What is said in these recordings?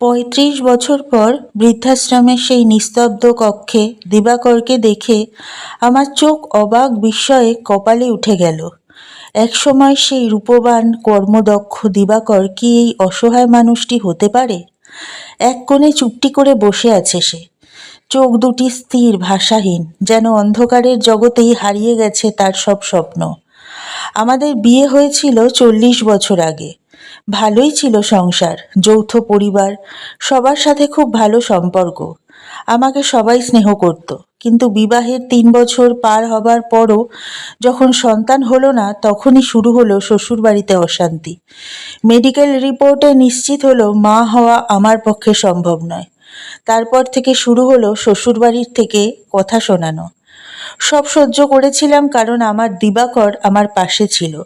পঁয়ত্রিশ বছর পর বৃদ্ধাশ্রমের সেই নিস্তব্ধ কক্ষে দিবাকরকে দেখে আমার চোখ অবাক বিস্ময়ে কপালে উঠে গেল। একসময় সেই রূপবান, কর্মদক্ষ দিবাকর কি এই অসহায় মানুষটি হতে পারে? এক কোণে চুপটি করে বসে আছে সে। চোখ দুটি স্থির, ভাষাহীন, যেন অন্ধকারের জগতেই হারিয়ে গেছে তার সব স্বপ্ন। আমাদের বিয়ে হয়েছিল চল্লিশ বছর আগে। ভালোই ছিল সংসার, যৌথ পরিবার, সবার সাথে খুব ভালো সম্পর্ক। আমাকে সবাই স্নেহ করত, কিন্তু বিবাহের তিন বছর পার হবার পরও যখন সন্তান হলো না, তখনই শুরু হলো শ্বশুরবাড়িতে অশান্তি। মেডিকেল রিপোর্টে নিশ্চিত হলো, মা হওয়া আমার পক্ষে সম্ভব নয়। তারপর থেকে শুরু হলো শ্বশুরবাড়ির থেকে কথা শোনানো। সব সহ্য করেছিলাম কারণ আমার দিবাকর আমার পাশে ছিল।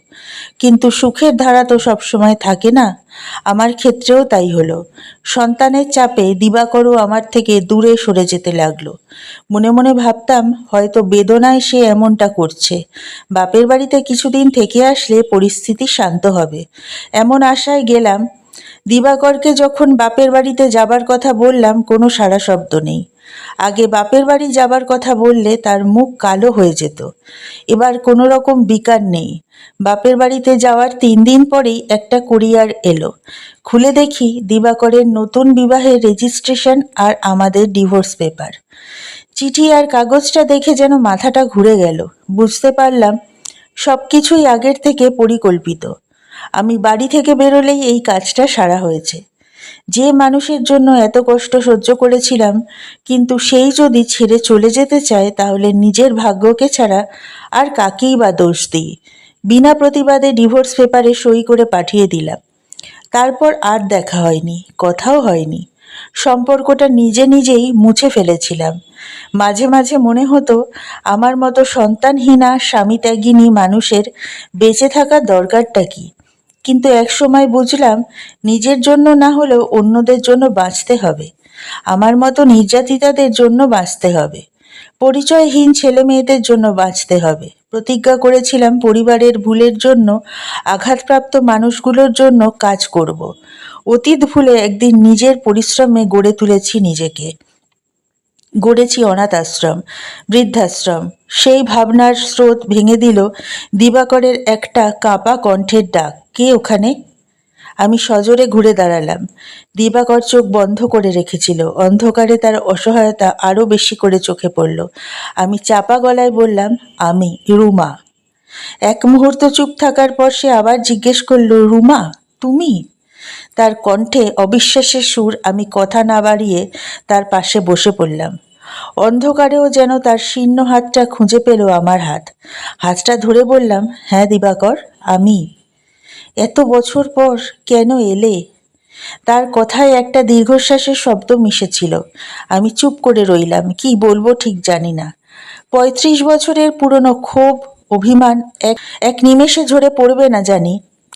কিন্তু সুখের ধারা তো সবসময় থাকে না। আমার ক্ষেত্রেও তাই হলো। সন্তানের চাপে দিবাকরও আমার থেকে দূরে সরে যেতে লাগল। মনে মনে ভাবতাম, হয়তো বেদনায় সে এমনটা করছে। বাপের বাড়িতে কিছুদিন থেকে আসলে পরিস্থিতি শান্ত হবে। এমন আশায় গেলাম, দিবাকরকে যখন বাপের বাড়িতে যাবার কথা বললাম, কোনো সারা শব্দ নেই। আগে বাপের বাড়ি যাবার কথা বললে তার মুখ কালো হয়ে যেত। এবার কোনো রকম বিকার নেই। বাপের বাড়িতে যাওয়ার তিন দিন পরেই একটা কুরিয়ার এলো। খুলে দেখি দিবাকরের নতুন বিবাহের রেজিস্ট্রেশন আর আমাদের ডিভোর্স পেপার। চিঠি আর কাগজটা দেখে যেন মাথাটা ঘুরে গেল। বুঝতে পারলাম সব কিছুই আগের থেকে পরিকল্পিত। আমি বাড়ি থেকে বেরোলেই এই কাজটা সারা হয়েছে। যে মানুষের জন্য এত কষ্ট সহ্য করেছিলাম, কিন্তু সেই যদি ছেড়ে চলে যেতে চায়, তাহলে নিজের ভাগ্যকে ছাড়া আর কাকেই বা দোষ দিই? বিনা প্রতিবাদে ডিভোর্স পেপারে সই করে পাঠিয়ে দিলাম। তারপর আর দেখা হয়নি, কথাও হয়নি। সম্পর্কটা নিজে নিজেই মুছে ফেলেছিলাম। মাঝে মাঝে মনে হতো, আমার মতো সন্তানহীনা স্বামী ত্যাগিনী মানুষের বেঁচে থাকার দরকারটা কী? কিন্তু একসময় বুঝলাম নিজের জন্য না হলেও অন্যদের জন্য বাঁচতে হবে। আমার মতো নির্যাতিতাদের জন্য বাঁচতে হবে। পরিচয়হীন ছেলে মেয়েদের জন্য বাঁচতে হবে। প্রতিজ্ঞা করেছিলাম পরিবারের ভুলের জন্য, আঘাতপ্রাপ্ত মানুষগুলোর জন্য কাজ করব। অতীত ভুলে একদিন নিজের পরিশ্রমে গড়ে তুলেছি নিজেকে। গড়েছি অনাথ আশ্রম বৃদ্ধাশ্রম। সেই ভাবনার স্রোত ভেঙে দিল দিবাকরের একটা কাঁপা কণ্ঠের ডাক। কে ওখানে? আমি সজোরে ঘুরে দাঁড়ালাম। দিবাকর চোখ বন্ধ করে রেখেছিল। অন্ধকারে তার অসহায়তা আরও বেশি করে চোখে পড়ল। আমি চাপা গলায় বললাম, আমি রুমা। এক মুহূর্ত চুপ থাকার পর সে আবার জিজ্ঞেস করল, রুমা, তুমি? তার কণ্ঠে অবিশ্বাসের সুর আমি কথা না বাড়িয়ে তার পাশে বসে পড়লাম। অন্ধকারেও যেন তার শীর্ণ হাতটা খুঁজে পেল আমার হাত। হাতটা ধরে বললাম হ্যাঁ দিবাকর, আমি। এত বছর পর কেন এলে? তার কথায় একটা দীর্ঘশ্বাসের শব্দ মিশেছিল। আমি চুপ করে রইলাম, কি বলব ঠিক জানি না। পঁয়ত্রিশ বছরের পুরনো ক্ষোভ, অভিমান, এক এক নিমেষে ঝরে পড়বে না জানি।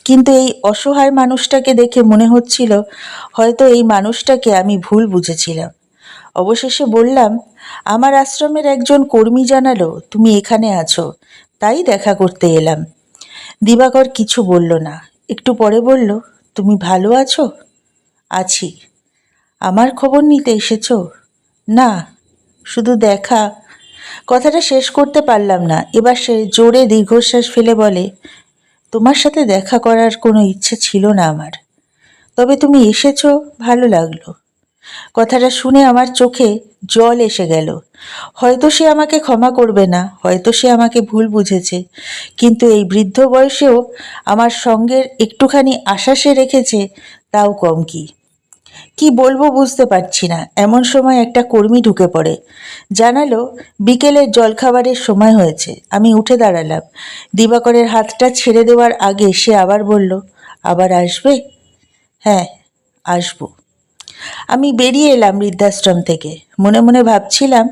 কিন্তু এই অসহায় মানুষটাকে দেখে মনে হচ্ছিল হয়তো এই মানুষটাকে আমি ভুল বুঝেছিলাম। অবশেষে বললাম, আমার আশ্রমের একজন কর্মী জানালো, তুমি এখানে আছো, তাই দেখা করতে এলাম। দিবাকর কিছু বলল না। একটু পরে বলল, তুমি ভালো আছো? আছি। আমার খবর নিতে এসেছ? না, শুধু দেখা। কথাটা শেষ করতে পারলাম না। এবার সে জোরে দীর্ঘশ্বাস ফেলে বলে তোমার সাথে দেখা করার কোনো ইচ্ছে ছিল না আমার। তবে তুমি এসেছ, ভালো লাগল। কথাটা শুনে আমার চোখে জল এসে গেল। হয়তো সে আমাকে ক্ষমা করবে না, হয়তো সে আমাকে ভুল বুঝেছে, কিন্তু এই বৃদ্ধ বয়সেও আমার সঙ্গের একটুখানি আশা সে রেখেছে, তাও কম কি। কি বলব বুঝতে পারছি না। এমন সময় একটা কর্মী ঢুকে পড়ে। জানালো, বিকেলের জলখাবারের সময় হয়েছে। আমি উঠে দাঁড়ালাম। দিবাকরের হাতটা ছেড়ে দেওয়ার আগে সে আবার বলল, আবার আসবে? হ্যাঁ আসব। আমি বেরিয়ে এলাম বৃদ্ধাশ্রম থেকে। মনে মনে ভাবছিলাম,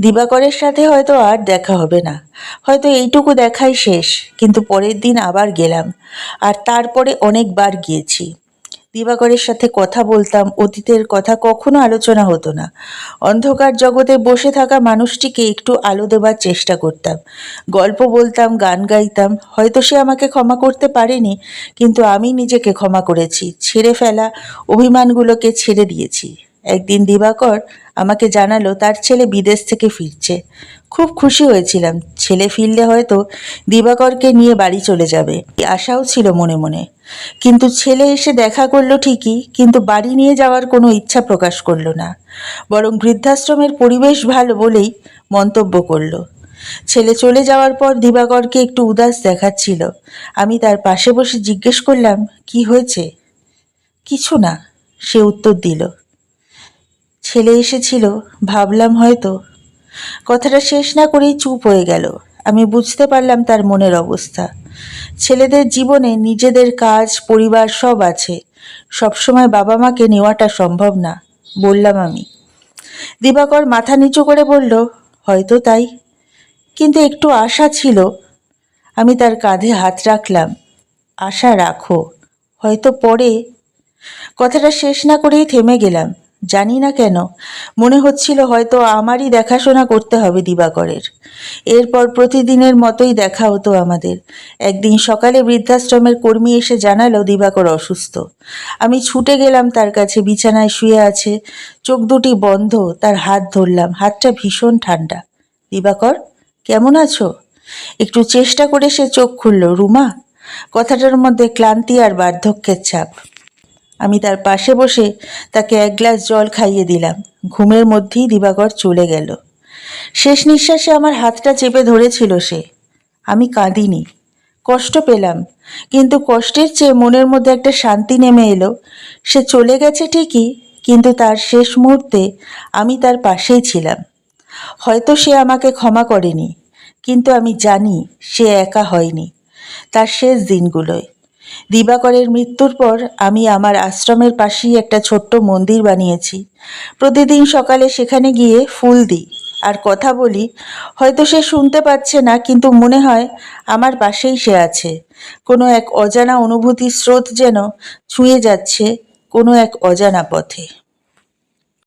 দিবাকরের সাথে হয়তো আর দেখা হবে না। হয়তো এইটুকু দেখাই শেষ, কিন্তু পরের দিন আবার গেলাম। আর তারপরে অনেকবার গিয়েছি। দিবাকরের সাথে কথা বলতাম, অতীতের কথা কখনো আলোচনা হতো না। অন্ধকার জগতে বসে থাকা মানুষটিকে একটু আলো দেবার চেষ্টা করতাম। গল্প বলতাম, গান গাইতাম, হয়তো সে আমাকে ক্ষমা করতে পারেনি, কিন্তু আমি নিজেকে ক্ষমা করেছি, ছেড়ে ফেলা অভিমানগুলোকে ছেড়ে দিয়েছি। একদিন দিবাকর আমাকে জানালো তার ছেলে বিদেশ থেকে ফিরছে। খুব খুশি হয়েছিলাম। ছেলে ফিরলে হয়তো দিবাকরকে নিয়ে বাড়ি চলে যাবে। আশাও ছিল মনে মনে। কিন্তু ছেলে এসে দেখা করল ঠিকই, কিন্তু বাড়ি নিয়ে যাওয়ার কোনো ইচ্ছা প্রকাশ করল না। বরং বৃদ্ধাশ্রমের পরিবেশ ভালো বলেই মন্তব্য করল। ছেলে চলে যাওয়ার পর দিবাকরকে একটু উদাস দেখাচ্ছিল। আমি তার পাশে বসে জিজ্ঞেস করলাম, কি হয়েছে? কিছু না, সে উত্তর দিল। ছেলে এসেছিল, ভাবলাম হয়তো। কথাটা শেষ না করেই চুপ হয়ে গেল। আমি বুঝতে পারলাম তার মনের অবস্থা। ছেলেদের জীবনে নিজেদের কাজ, পরিবার সব আছে। সবসময় বাবা মাকে নেওয়াটা সম্ভব না, বললাম আমি। দিবাকর মাথা নিচু করে বলল, হয়তো তাই। কিন্তু একটু আশা ছিল। আমি তার কাঁধে হাত রাখলাম। আশা রাখো, হয়তো পরে। কথাটা শেষ না করেই থেমে গেলাম। জানি না কেন। মনে হচ্ছিল হয়তো আমারই দেখাশোনা করতে হবে দিবাকরের। এরপর প্রতিদিনের মতোই দেখা হতো আমাদের। একদিন সকালে বৃদ্ধাশ্রমের কর্মী এসে জানালো দিবাকর অসুস্থ। আমি ছুটে গেলাম তার কাছে, বিছানায় শুয়ে আছে। চোখ দুটি বন্ধ, তার হাত ধরলাম। হাতটা ভীষণ ঠান্ডা। দিবাকর, কেমন আছো? একটু চেষ্টা করে সে চোখ খুলল। রুমা, কথাটার মধ্যে ক্লান্তি আর বার্ধক্যের ছাপ। আমি তার পাশে বসে তাকে এক গ্লাস জল খাইয়ে দিলাম। ঘুমের মধ্যেই দিবাকর চলে গেল। শেষ নিঃশ্বাসে আমার হাতটা চেপে ধরেছিল সে। আমি কাঁদিনি। কষ্ট পেলাম, কিন্তু কষ্টের চেয়ে মনের মধ্যে একটা শান্তি নেমে এলো। সে চলে গেছে ঠিকই, কিন্তু তার শেষ মুহূর্তে আমি তার পাশেই ছিলাম। হয়তো সে আমাকে ক্ষমা করেনি, কিন্তু আমি জানি সে একা হয়নি। তার শেষ দিনগুলোয়। দিবাকরের মৃত্যুর পর আমি আমার আশ্রমের পাশেই একটা ছোট্ট মন্দির বানিয়েছি। প্রতিদিন সকালে সেখানে গিয়ে ফুল দিই আর কথা বলি। হয়তো সে শুনতে পাচ্ছে না, কিন্তু মনে হয় আমার পাশেই সে আছে। কোনো এক অজানা অনুভূতির স্রোত যেন ছুঁয়ে যাচ্ছে, কোনো এক অজানা পথে।